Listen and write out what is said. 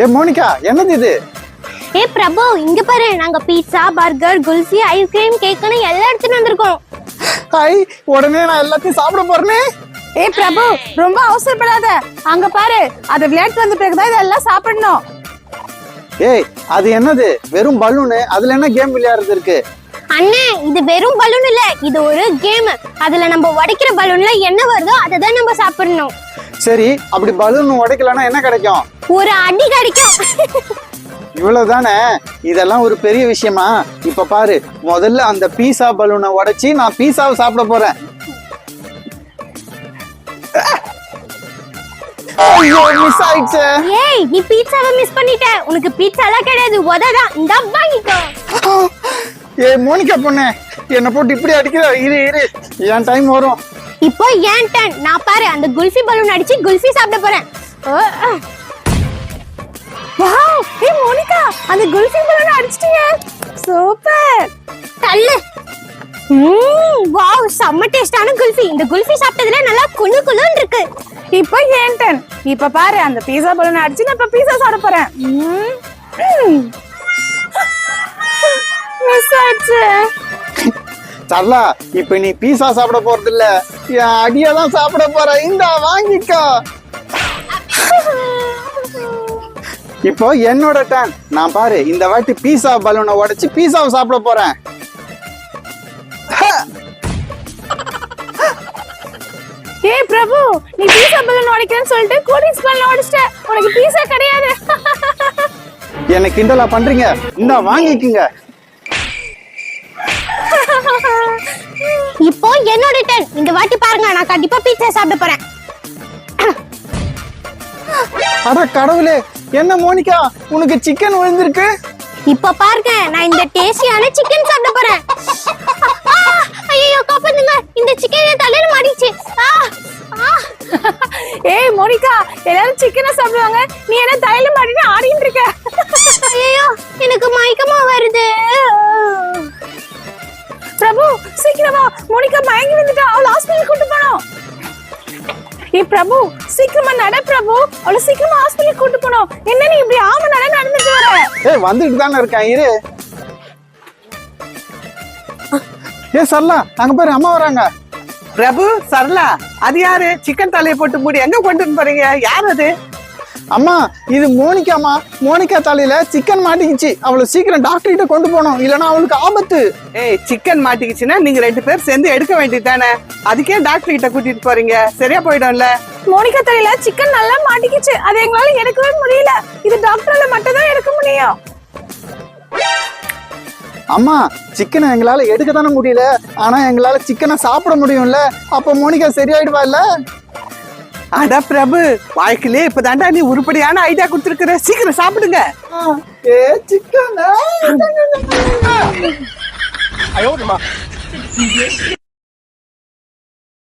ஏ Monica என்னது இது? ஏ பிரபு இங்க பாரு. நாங்க pizza burger kulfi ice cream கேக்குன்னு எல்லாம் எடுத்துட்டு வந்திருக்கோம். ஹாய் உடனே நான் எல்லாத்தையும் சாப்பிட போறேனே. ஏய் பிரபு ரொம்ப அவசரப்படாத. அங்க பாரு அது விளையாட்டு வந்த பிறகுதான் இதெல்லாம் சாப்பிடணும். ஏய் அது என்னது? வெறும் பலூனு அதுல என்ன கேம் விளையாடுறது இருக்கு? அண்ணே இது வெறும் பலூன் இல்ல இது ஒரு கேம் அதுல நம்ம உடைக்கிற பலூன்ல என்ன வருதோ அதை தான் நம்ம சாப்பிடணும். சரி அப்படி பலூன் உடைக்கலன்னா என்ன கிடைக்கும்? ஒரு அடி கிடைக்கும். இவ்வளவுதானே? இதெல்லாம் ஒரு பெரிய விஷயமா? இப்ப பாரு முதல்ல அந்த பீஸா பலூனை உடைச்சி நான் பீஸாவை சாப்பிட போறேன். ஐயோ மிஸ் ஆயிடுச்சே. ஏய் நீ பீட்சாவை மிஸ் பண்ணிட்ட. உனக்கு பீட்சாலாம் கிடையாது. உததான் இந்த வாங்கிக்கோ. ஏ மோனிகா பொண்ணு என்னை போட்டு இப்படி அடிக்கிற இரு இரு. என் டைம் வரும். இப்போ ஏன் டன் நான் பாரு அந்த குல்ஃபி பலூன் அடிச்சு குல்ஃபி சாப்பிட போறேன். ஓ, வாவ் ஏய் மோனிகா அந்த குல்ஃபி பலூன் அடிச்சிட்டீங்க சூப்பர் தள்ளு. ம் வாவ் செம்ம டேஸ்டான குல்ஃபி. இந்த குல்ஃபி சாப்பிட்டதுல நல்லா குளு குளுன்னு இருக்கு. இப்போ ஏன் டன் இப்போ பாரு அந்த பீஸா பலூன் அடிச்சு நான் இப்போ பீஸா சாப்பிட போறேன். ம். ஆயிடுச்சு சரலா இப்ப நீ பீஸா சாப்பிட போறது இல்ல என் அடியை தான் சாப்பிட போற. இந்தா வாங்கிக்கோ. இப்போ என்னோட டர்ன் நான் பாரு இந்த வாட்டி பீஸா பலூனை உடைச்சு பீஸாவை சாப்பிட போறேன். ஏய் பிரபு நீ பீஸா பலூன் உடைக்கிறேன்னு சொல்லிட்டு கூல் ட்ரிங்க்ஸ் பலூன் உடைச்சிட்ட. உனக்கு பீஸா கிடையாது. என்னை கிண்டலா பண்றீங்க? இந்தா வாங்கிக்குங்க. நான் கண்டிப்பா பீட்சா சாப்பிட போறேன். அட கடவுளே என்ன மோனிகா? உனக்கு சிக்கன் விழுந்திருக்கு இப்போ பாருங்க நான் இந்த டேஸ்டியான சிக்கன் சாப்பிட போறேன். ஐயோ காப்பாத்துங்க. இந்த சிக்கன் தலையில மாடிச்சு. ஏய் மோனிகா எல்லாரும் சிக்கனை சாப்பிடுவாங்க. நீ என்ன தலையில மாட்டிட்டு ஆடிட்டு இருக்க? ஐயோ எனக்கு ஏய் பிரபு சீக்கிரமா நட பிரபு. அவளை சீக்கிரமா ஹாஸ்பிட்டல் கூட்டு போனோம் என்ன நீ இப்படி ஆம நட நடந்துட்டு வர? ஏய் வந்துட்டு தானே இருக்கேன் இரு. ஏ சரலா அங்க பாரு அம்மா வராங்க. பிரபு சரளா அது யாரு? சிக்கன் தலையை போட்டு மூடி எங்க கொண்டு போறீங்க? யார் அது? அம்மா இது மோனிகாமா மோனிகா தலையில சிக்கன் மாட்டிக்கிச்சு. அவளை சீக்கிரம் டாக்டர் கிட்ட கொண்டு போகணும். இல்லைன்னா அவளுக்கு ஆபத்து. ஏய் சிக்கன் மாட்டிக்கிச்சுன்னா நீங்க ரெண்டு பேர் சேர்ந்து எடுக்க வேண்டியது தானே? அதுக்கே டாக்டர் கிட்ட கூட்டிட்டு போறீங்க. சரியா போயிடும்ல? மோனிகா தலையில சிக்கன் நல்லா மாட்டிக்கிச்சு. அது எங்களால எடுக்கவே முடியல. இது டாக்டரால மட்டும் தான் எடுக்க முடியும். அம்மா சிக்கனை எங்களால எடுக்க தானே முடியல. ஆனா எங்களால சிக்கனை சாப்பிட முடியும்ல. அப்ப மோனிகா சரியாயிடுவா இல்ல அட பிரபு வாழ்க்கையிலே இப்பதான்டா நீ உருப்படியான ஐடியா கொடுத்துருக்குற. சீக்கிரம் சாப்பிடுங்க. ஏ சிக்கன்.